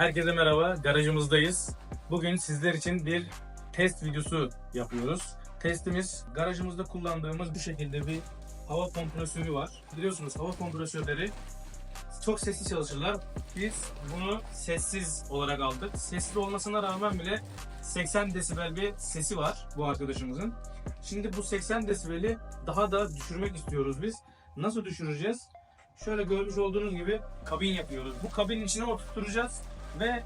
Herkese merhaba, garajımızdayız. Bugün sizler için bir test videosu yapıyoruz. Testimiz garajımızda kullandığımız bu şekilde bir hava kompresörü var. Biliyorsunuz hava kompresörleri çok sessiz çalışırlar. Biz bunu sessiz olarak aldık. Sessiz olmasına rağmen bile 80 desibel bir sesi var bu arkadaşımızın. Şimdi bu 80 desibeli daha da düşürmek istiyoruz biz. Nasıl düşüreceğiz? Şöyle görmüş olduğunuz gibi kabin yapıyoruz. Bu kabinin içine oturtturacağız ve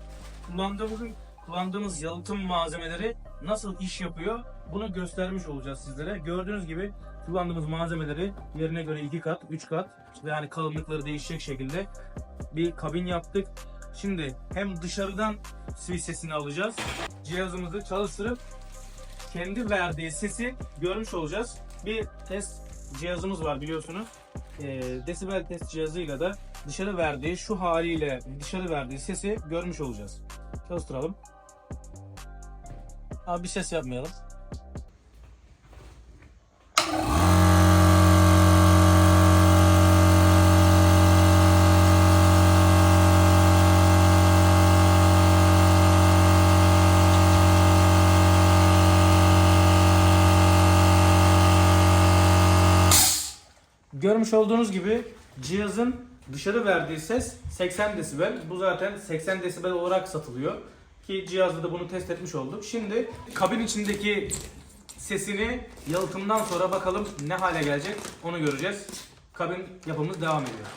kullandığımız kullandığımız yalıtım malzemeleri nasıl iş yapıyor bunu göstermiş olacağız sizlere. Gördüğünüz gibi kullandığımız malzemeleri yerine göre 2 kat, 3 kat yani kalınlıkları değişecek şekilde bir kabin yaptık. Şimdi hem dışarıdan switch sesini alacağız. Cihazımızı çalıştırıp kendi verdiği sesi görmüş olacağız. Bir test cihazımız var biliyorsunuz. Ee, desibel test cihazıyla da dışarı verdiği şu haliyle dışarı verdiği sesi görmüş olacağız. Çalıştıralım. Abi bir ses yapmayalım. Görmüş olduğunuz gibi cihazın dışarı verdiği ses 80 desibel. Bu zaten 80 desibel olarak satılıyor. Ki cihazda da bunu test etmiş olduk. Şimdi kabin içindeki sesini yalıtımdan sonra bakalım ne hale gelecek onu göreceğiz. Kabin yapımız devam ediyor.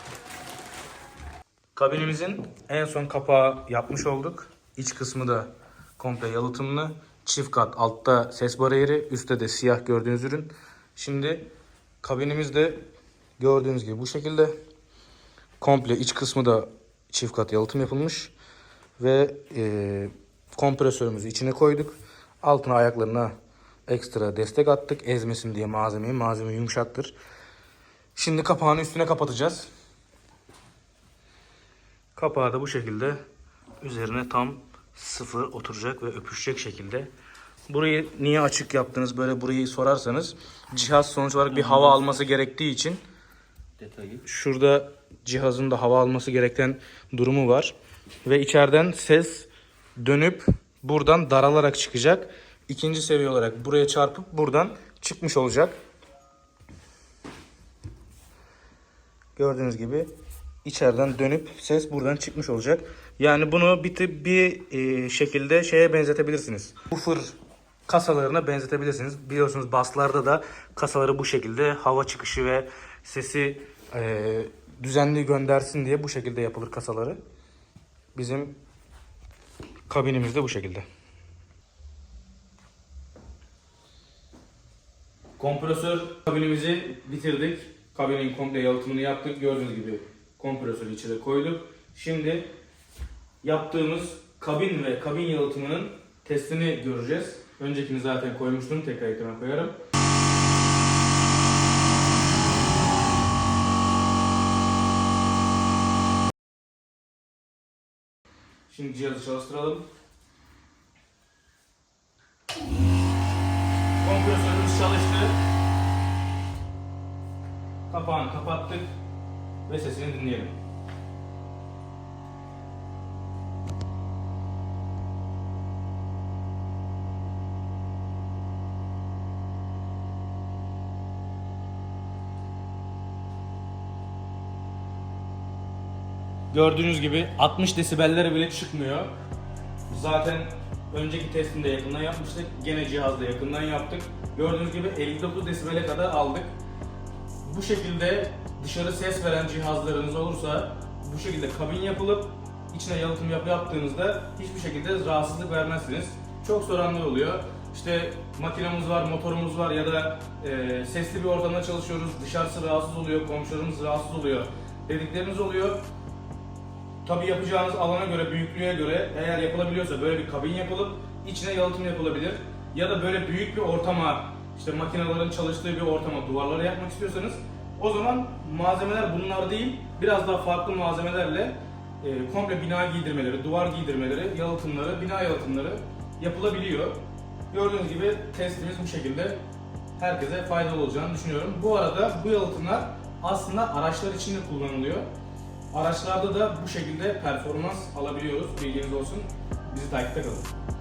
Kabinimizin en son kapağı yapmış olduk. İç kısmı da komple yalıtımlı. Çift kat altta ses bariyeri, üstte de siyah gördüğünüz ürün. Şimdi kabinimiz de gördüğünüz gibi bu şekilde. Komple iç kısmı da çift kat yalıtım yapılmış. Ve e, kompresörümüzü içine koyduk. Altına ayaklarına ekstra destek attık. Ezmesin diye malzemeyi. Malzeme yumuşaktır. Şimdi kapağını üstüne kapatacağız. Kapağı da bu şekilde üzerine tam sıfır oturacak ve öpüşecek şekilde. Burayı niye açık yaptınız böyle burayı sorarsanız cihaz sonuç olarak bir hava alması gerektiği için detayı. şurada cihazın da hava alması gereken durumu var. Ve içeriden ses dönüp buradan daralarak çıkacak. İkinci seviye olarak buraya çarpıp buradan çıkmış olacak. Gördüğünüz gibi içeriden dönüp ses buradan çıkmış olacak. Yani bunu bir, bir e, şekilde şeye benzetebilirsiniz. Buffer kasalarına benzetebilirsiniz. Biliyorsunuz baslarda da kasaları bu şekilde hava çıkışı ve sesi e, düzenli göndersin diye bu şekilde yapılır kasaları. Bizim kabinimiz de bu şekilde. Kompresör kabinimizi bitirdik. Kabinin komple yalıtımını yaptık. Gördüğünüz gibi kompresörü içine koyduk. Şimdi yaptığımız kabin ve kabin yalıtımının testini göreceğiz. Öncekini zaten koymuştum. Tekrar ekrana koyarım. Şimdi cihazı çalıştıralım. Kompresörümüz çalıştı. Kapağını kapattık ve sesini dinleyelim. Gördüğünüz gibi 60 desibellere bile çıkmıyor. Zaten önceki testinde yakından yapmıştık. Gene cihazda yakından yaptık. Gördüğünüz gibi 59 desibele kadar aldık. Bu şekilde dışarı ses veren cihazlarınız olursa bu şekilde kabin yapılıp içine yalıtım yap yaptığınızda hiçbir şekilde rahatsızlık vermezsiniz. Çok soranlar oluyor. İşte makinamız var, motorumuz var ya da e, sesli bir ortamda çalışıyoruz. Dışarısı rahatsız oluyor, komşularımız rahatsız oluyor dedikleriniz oluyor. Tabi yapacağınız alana göre, büyüklüğe göre eğer yapılabiliyorsa böyle bir kabin yapılıp içine yalıtım yapılabilir. Ya da böyle büyük bir ortama, işte makinelerin çalıştığı bir ortama duvarlara yapmak istiyorsanız o zaman malzemeler bunlar değil, biraz daha farklı malzemelerle e, komple bina giydirmeleri, duvar giydirmeleri, yalıtımları, bina yalıtımları yapılabiliyor. Gördüğünüz gibi testimiz bu şekilde herkese faydalı olacağını düşünüyorum. Bu arada bu yalıtımlar aslında araçlar için de kullanılıyor. Araçlarda da bu şekilde performans alabiliyoruz. Bilginiz olsun. Bizi takipte kalın.